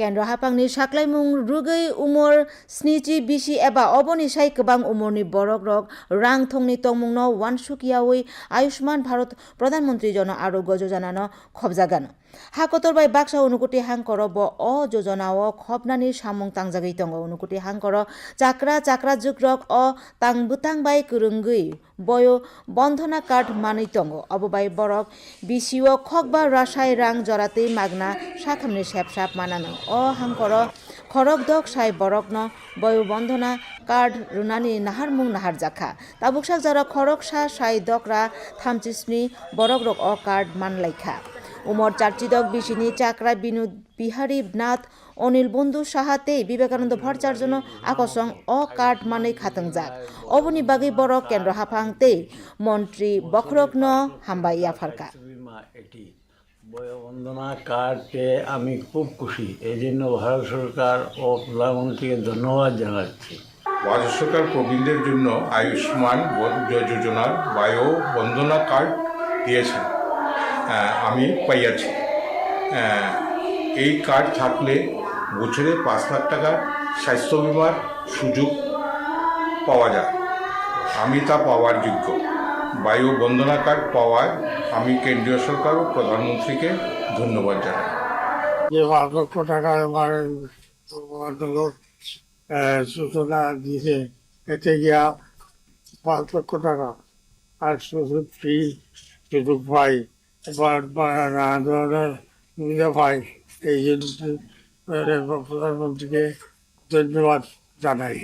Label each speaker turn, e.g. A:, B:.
A: kendra hapangni saklaimung rugui umor sniji bisi eba oboni sai kebang umorni borok rok rang thongni tongmung no wansukiyawi ayushman bharat pradhanmantri জন আরোগ্য যোজনা ন খবজাগান হাকতর by Baksa অনুকুটি হাংকর ব অ যোজনা অ খবনানি সামং তাংজাগি তঙ্গ অনুকুটি হাংকর চাকরা চাকরা যুগ্রক অ তাং বুতাং by কুরুঙ্গুই বয় বন্ধনা কাঠ মানি তঙ্গ অববাই বরক বিশিও খক বা রাসায় রাং জরাতেই মাগনা সাখামনি স্যাপসাপ মানানো অহংকর হাংকৰ দক সাই বরক ন। বয়ু বন্ধনা কার্ড রুনানি নাহার মুং নাহার জাখা। তাবুকসাক যারা খৰক সা সাই দক রা থামচিসনি বরক রক অ কার্ড কাৰ্ড মানলাইখা উমর চার্চিদক বিশিনী চাকরা বিনোদ বিহারী নাথ অনিল বন্ধু সাহাতে বিবেকানন্দ ভট্টাচার্য
B: আকসং অ কাঠ মানে খাতং যাক। অবনি বাগি বড় কেন্দ্র হাফাংতে
A: মন্ত্রী বখরক ন
B: হাম্বাইয়া ফারকা বয়বন্দনা কার্ড পেয়ে আমি খুব খুশি। এই জন্য ভারত সরকার ও প্রধানমন্ত্রীকে ধন্যবাদ জানাচ্ছি।
C: ভারত সরকার প্রবীণদের জন্য আয়ুষ্মান যোজনার বায়ো বন্দনা কার্ড দিয়েছেন। আমি পাইয়াছি। এই কার্ড থাকলে বছরে পাঁচ লাখ টাকার স্বাস্থ্য বিমার সুযোগ পাওয়া যায়। আমি তা পাওয়ার যোগ্য। বায়ু বন্দনা কার্ড পাওয়ায় আমি কেন্দ্রীয় সরকার ও প্রধানমন্ত্রীকে ধন্যবাদ জানাই।
D: যে পাঁচ লক্ষ টাকা আমার সূচনা দিয়েছে, এতে গিয়া পাঁচ লক্ষ টাকা আর শুধু ফ্রি সুযোগ পাই এবার নানা ধরনের সুবিধা পাই এই জন্য প্রধানমন্ত্রীকে ধন্যবাদ জানাই।